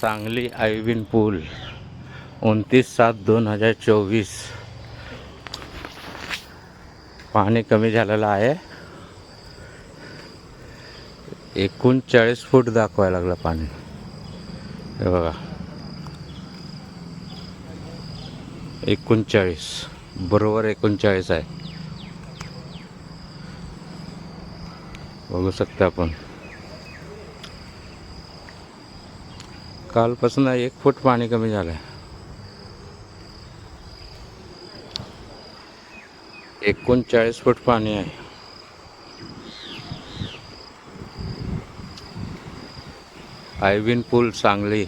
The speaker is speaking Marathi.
सांगली आयविन पूल उनतीस सात दोन हजार चोवीस. पाणी कमी झालेलं आहे. एकोणचाळीस फूट दाखवायला लागलं पाणी. हे बघा. एकोणचाळीस. बरोबर एकोणचाळीस आहे. बघू शकता आपण. कालपासून एक फूट पाणी कमी झालं आहे एकोणचाळीस फूट पाणी आहे. आयविन पूल सांगली.